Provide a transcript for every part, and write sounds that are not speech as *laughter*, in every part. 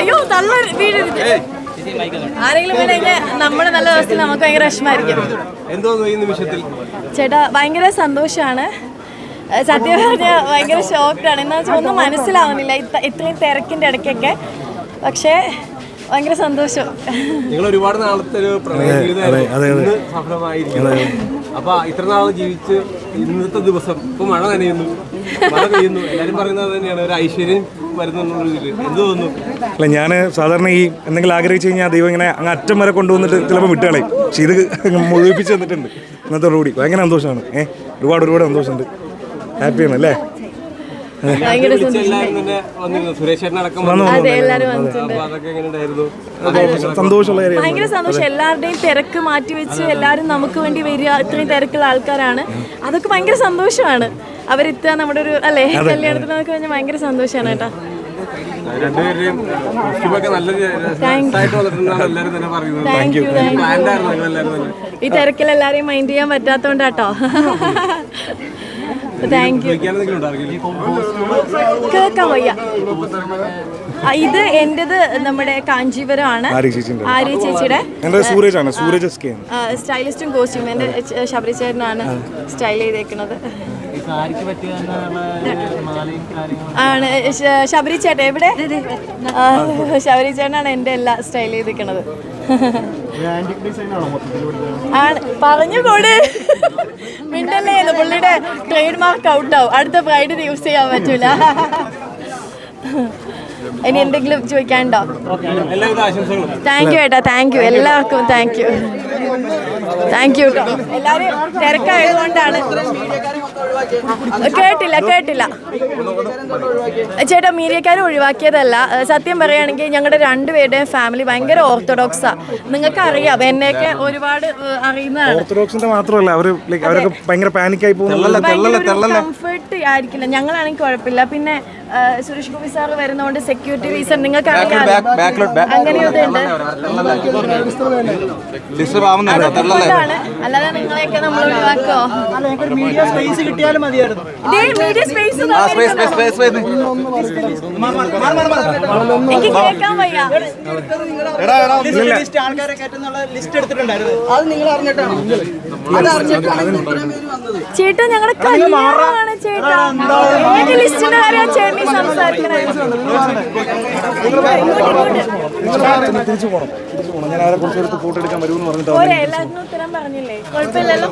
അയ്യോ തള്ള വീഴരുത് ആരെങ്കിലും വീണ് കഴിഞ്ഞാൽ നമ്മുടെ നല്ല ദിവസത്തിൽ നമുക്ക് ഭയങ്കര വിഷമായിരിക്കും എന്തോന്നു ഈ നിമിഷത്തിൽ. ചേട്ടാ ഭയങ്കര സന്തോഷമാണ് സത്യം പറഞ്ഞാൽ ഭയങ്കര ഷോക്ക്ഡാണ് ആണ്. വെച്ചാൽ ഒന്നും മനസ്സിലാവുന്നില്ല. ഇത്രയും തിരക്കിന്റെ ഇടയ്ക്കൊക്കെ. പക്ഷേ ഭയങ്കര സന്തോഷം. നിങ്ങൾ ഒരുപാട് നാളത്തെ ഒരു പ്രണയ ജീവിതമായിരുന്നു അപ്പൊ ഇത്ര നാൾ ജീവിച്ച് ഇന്നത്തെ ദിവസം ഇപ്പൊ മഴ നനയുന്നു മഴ പെയ്യുന്നു. എല്ലാരും പറയുന്നത് തന്നെയാണ്. ഒരു ഐശ്വര്യം വരുന്നുള്ളതിൽ എന്ത് തോന്നുന്നു? അല്ല ഞാൻ സാധാരണ ഈ എന്തെങ്കിലും ആഗ്രഹിച്ചു കഴിഞ്ഞാൽ ദൈവം ഇങ്ങനെ അങ്ങ് അറ്റം വരെ കൊണ്ടുവന്നിട്ട് ചിലപ്പോൾ വിട്ടുകളയും. പക്ഷേ ഇത് മുഴുവിപ്പിച്ച് തന്നിട്ടുണ്ട്. ഇന്നത്തെ കൂടി ഭയങ്കര സന്തോഷമാണ്. ഏഹ് ഒരുപാട് ഒരുപാട് സന്തോഷമുണ്ട്. ഹാപ്പിയാണ് അല്ലേ? ഭയങ്കര അതെ വന്നിട്ടുണ്ട് അപ്പൊ അതൊക്കെ എങ്ങനെ ഉണ്ടായിരുന്നു സന്തോഷമുള്ള കാര്യം ഭയങ്കര സന്തോഷം. എല്ലാവരുടെയും തിരക്ക് മാറ്റി വെച്ച് എല്ലാരും നമുക്ക് വേണ്ടി വരിക. ഇത്രയും തിരക്കുള്ള ആൾക്കാരാണ്. അതൊക്കെ ഭയങ്കര സന്തോഷമാണ്. അവരെത്തുക നമ്മുടെ ഒരു അല്ലേ കല്യാണത്തിനൊക്കെ കഴിഞ്ഞാൽ ഭയങ്കര സന്തോഷമാണ് കേട്ടോ. രണ്ടുപേരുടെയും നല്ല ഈ തിരക്കിൽ എല്ലാവരെയും മൈൻഡ് ചെയ്യാൻ പറ്റാത്തോണ്ടാട്ടോ *laughs* താങ്ക് യു കേൾക്കാൻ വയ്യ. ഇത് എന്റേത് നമ്മുടെ കാഞ്ചീപുരമാണ്. ആര്യ ചേച്ചിയുടെ സൂരജാണ് സൂരജ് സ്റ്റൈലിസ്റ്റും കോസ്റ്റ്യൂം എന്റെ ശബരി ചേട്ടനാണ് സ്റ്റൈൽ ചെയ്തേക്കുന്നത് ആണ് ശബരി ചേട്ടൻ എവിടെ? ശബരി ചേട്ടനാണ് എന്റെ എല്ലാ സ്റ്റൈൽ ചെയ്തിരിക്കണത് ആണ് പറഞ്ഞു കൂടെ പുള്ളിയുടെ ട്രേഡ് മാർക്ക് ഔട്ടാവും അടുത്ത ബ്രൈഡിന് യൂസ് ചെയ്യാൻ പറ്റൂല. ഇനി എന്തെങ്കിലും ആശംസകളും താങ്ക് യു ഏട്ടാ താങ്ക് യു എല്ലാവർക്കും താങ്ക് യു താങ്ക് യു കേട്ടോ. എല്ലാവരും തിരക്കായതുകൊണ്ടാണ്. കേട്ടില്ല കേട്ടില്ല. ചേട്ടാ മീഡിയക്കാർ ഒഴിവാക്കിയതല്ല. സത്യം പറയുകയാണെങ്കിൽ ഞങ്ങളുടെ രണ്ടുപേരുടെയും ഫാമിലി ഭയങ്കര ഓർത്തഡോക്സാ നിങ്ങൾക്ക് അറിയാം എന്നെയൊക്കെ ഒരുപാട് അറിയുന്നതാണ്. ഓർത്തഡോക്സിന്റെ മാത്രമല്ല അവർ ലൈക്ക് അവരൊക്കെ ഭയങ്കര പാനിക്കായി കംഫർട്ട് ആയിരിക്കില്ല. ഞങ്ങളാണെങ്കിൽ കുഴപ്പമില്ല. പിന്നെ സുരേഷ് ഗോപി സാർ വരുന്നതുകൊണ്ട് സെക്യൂരിറ്റി റീസൺ നിങ്ങൾക്ക് അങ്ങനെയൊന്നുണ്ട് അതുകൊണ്ടാണ് അല്ലാതെ നിങ്ങളെയൊക്കെ നമ്മൾ ഒഴിവാക്കോ മീഡിയ സ്പേസ് കിട്ടിയാലും മതിയായിരുന്നു. ആൾക്കാരെ കയറ്റുന്നുള്ള ലിസ്റ്റ് എടുത്തിട്ടുണ്ടായിരുന്നു. അത് നിങ്ങൾ അറിഞ്ഞിട്ടാണോ? അത് അറിഞ്ഞിട്ടാണ് ഇത്രയും പേര് വന്നത്. ചേട്ടാ ഞങ്ങളുടെ കല്യാണമാണ് ചേട്ടാ. ഏത് ലിസ്റ്റിന്റെ കാര്യം ചേട്ടനി സംസാരിക്കണേ? തിരിച്ചു പോകണം ഞാൻ അവരെ കുറച്ചെടുത്ത് ഫോട്ടോ എടുക്കാൻ വരുമെന്ന് പറഞ്ഞിട്ട് പോരെ ഉത്തരം പറഞ്ഞില്ലേ? കുഴപ്പമില്ലല്ലോ?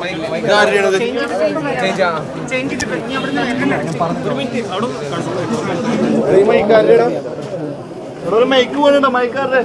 മൈക്ക് പോകണ്ട മൈക്കാരുടെ